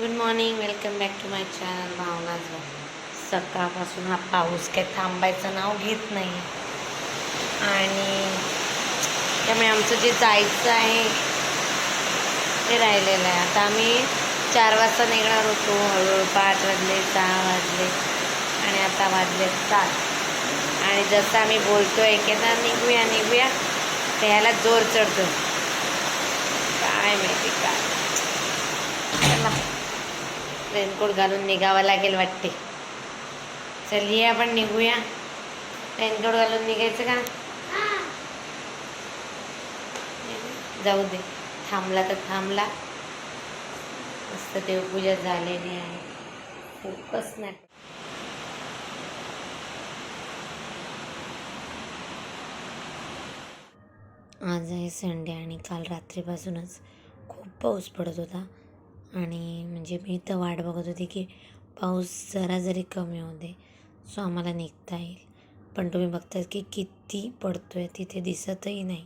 Good morning welcome back to my channel भावनाज सकाळपासून हा पाऊस काय थांबायचं नाव घेत नाही. आणि त्यामुळे आमचं जे जायचं आहे ते राहिलेलं आहे. आता आम्ही चार वाजता निघणार होतो हळूहळू पाच वाजले सहा वाजले आणि आता वाजले सात. आणि जसं आम्ही बोलतो एकेदा निघूया निघूया त्याला ह्याला जोर चढतो. काय माहिती काय. रेनकोट घालून निघावं लागेल वाटते. चल ये आपण निघूया. रेनकोट घालून निघायचं का? जाऊ दे. थांबला तर थांबला. मस्त देवपूजा झालेली आहे. खूपच नाही आज आहे संडे आणि काल रात्रीपासूनच खूप पाऊस पडत होता. आणि म्हणजे मी तर वाट बघत होती की पाऊस जरा जरी कमी होते सो आम्हाला निघता येईल. पण तुम्ही बघताय की किती पडतो आहे तिथे दिसतही नाही.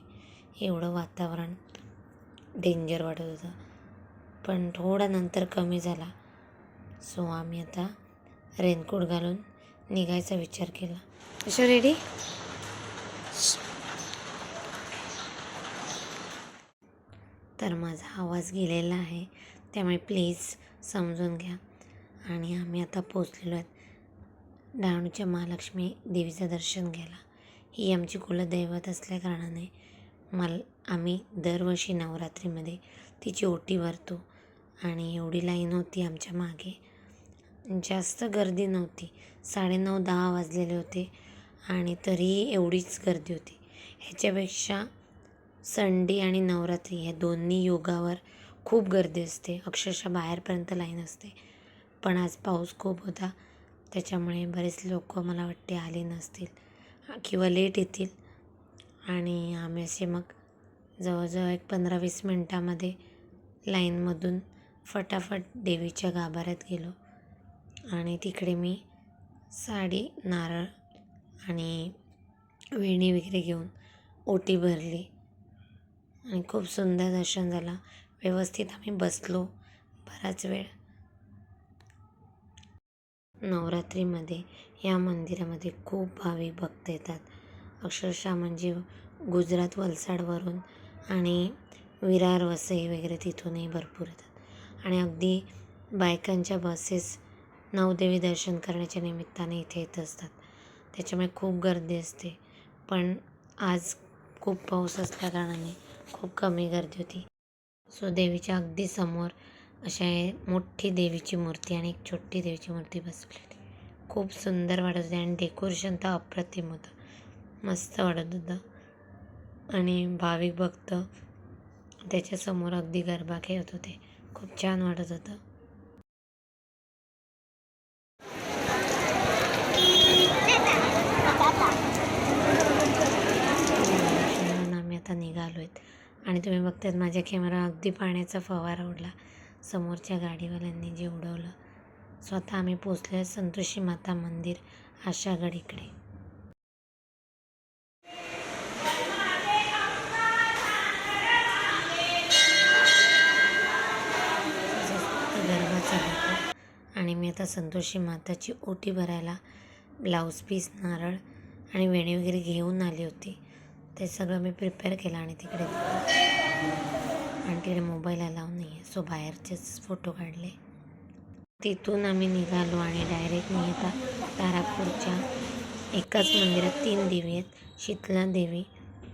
एवढं वातावरण डेंजर वाटत होतं. पण थोडा नंतर कमी झाला. सो आम्ही आता रेनकोट घालून निघायचा विचार केला. अशा रेडी? तर माझा आवाज गेलेला आहे. त्यामुळे प्लीज समजून घ्या. आणि आम्ही आता पोचलेलो आहेत. डहाणूच्या महालक्ष्मी देवीचं दर्शन घ्यायला. ही आमची कुलदैवत असल्याकारणाने मला आम्ही दरवर्षी नवरात्रीमध्ये तिची ओटी भरतो. आणि एवढी लाईन होती आमच्या मागे. जास्त गर्दी नव्हती. साडेनऊ दहा वाजलेले होते. आणि तरीही एवढीच गर्दी होती. ह्याच्यापेक्षा संडे आणि नवरात्री ह्या दोन्ही योगावर खूप गर्दी असते. अक्षरशः बाहेरपर्यंत लाईन असते. पण आज पाऊस खूप होता. त्याच्यामुळे बरेच लोक मला वाटते आले नसतील. किंवा लेट येतील. आणि आम्ही असे मग जवळजवळ एक पंधरा वीस मिनटामध्ये लाईनमधून फटाफट देवीच्या गाभाऱ्यात गेलो. आणि तिकडे मी साडी नारळ आणि वेणी वगैरे घेऊन ओटी भरली. आणि खूप सुंदर दर्शन झालं. व्यवस्थित आम्ही बसलो बराच वेळ. नवरात्रीमध्ये या मंदिरामध्ये खूप भाविक भक्त येतात. अक्षरशः म्हणजे गुजरात वलसाडवरून आणि विरार वसई वगैरे तिथूनही भरपूर येतात. आणि अगदी बायकांच्या बसेस नवदेवी दर्शन करण्याच्या निमित्ताने इथे येत असतात. त्याच्यामुळे खूप गर्दी असते. पण आज खूप पाऊस असल्याकारणाने खूप कमी गर्दी होती. सो देवीच्या अगदी समोर अशा मोठी देवीची मूर्ती आणि एक छोटी देवीची मूर्ती बसवलेली खूप सुंदर वाटत होती आणि डेकोरेशन तर अप्रतिम होतं. मस्त वाटत होतं. आणि भाविक भक्त त्याच्यासमोर अगदी गरबा खेळत होते. खूप छान वाटत होतं. म्हणून आम्ही आता निघालो आहेत आणि तुम्ही बघतात माझ्या कॅमेरा अगदी पाण्याचा फवारा उडला. समोरच्या गाडीवाल्यांनी जे उडवलं स्वतः आम्ही पोचलो आहे संतोषी माता मंदिर आशागड इकडे. गरबा आणि मी आता संतोषी माताची ओटी भरायला ब्लाऊज पीस नारळ आणि वेणी वगैरे घेऊन आली होती. ते सगळं मी प्रिपेअर केलं आणि तिकडे आणि तिकडे मोबाईल अलाव नाही आहे सो बाहेरचेच फोटो काढले. तिथून आम्ही निघालो आणि डायरेक्ट मी आता तारापूरच्या एकाच मंदिरात तीन देवी आहेत. शीतला देवी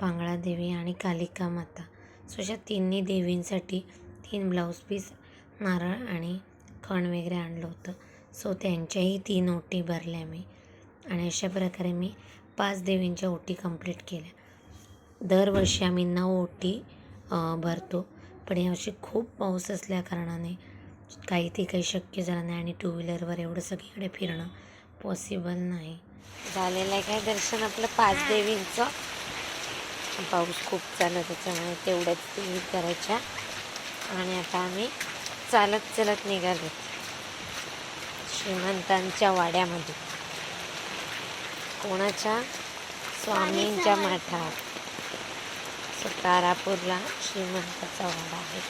पांगळा देवी आणि कालिका माता. सो अशा तिन्ही देवींसाठी तीन ब्लाऊज पीस नारळ आणि खण वगैरे आणलं होतं. सो त्यांच्याही तीन ओटी भरल्या मी. आणि अशा प्रकारे मी पाच देवींच्या ओटी कंप्लीट केल्या. दरवर्षी आम्ही नऊ ओटी भरतो. पण यावर्षी खूप पाऊस असल्या कारणाने काही ते काही शक्य झालं नाही आणि टू व्हीलरवर एवढं सगळीकडे फिरणं पॉसिबल नाही. झालेलं आहे काय दर्शन आपलं पाच देवींचं पाऊस खूप चालत त्याच्यामुळे तेवढ्याच देवी करायच्या. आणि आता आम्ही चालत चालत निघालो. श्रीमंतांच्या वाड्यामध्ये. कोणाच्या? स्वामींच्या मठात. तारापूरला श्रीमंताचा वाडा आहे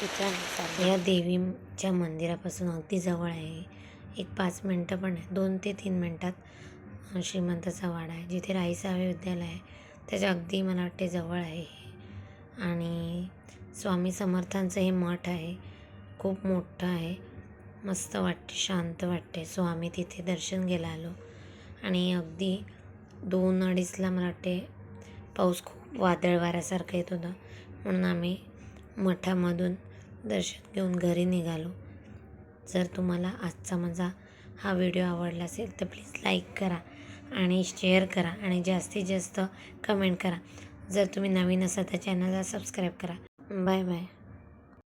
तिच्यानुसार या देवीच्या मंदिरापासून अगदी जवळ आहे. एक पाच मिनटं पण आहे. दोन ते तीन मिनटात श्रीमंताचा वाडा आहे. जिथे राईसावे विद्यालय आहे त्याच्या अगदी मला वाटते जवळ आहे हे. आणि स्वामी समर्थांचं हे मठ आहे. खूप मोठं आहे. मस्त वाटते शांत वाटते. सो आम्ही तिथे दर्शन घ्यायला आलो. आणि अगदी दोन अडीचला मला वाटते पाऊस खूप वादळ वाऱ्यासारखं येत होतं. म्हणून आम्ही मठामधून दर्शन घेऊन घरी निघालो. जर तुम्हाला आजचा माझा हा व्हिडिओ आवडला असेल तर प्लीज लाईक करा आणि शेअर करा आणि जास्तीत जास्त कमेंट करा. जर तुम्ही नवीन असाल तर चॅनलला सबस्क्राईब करा. Bye bye.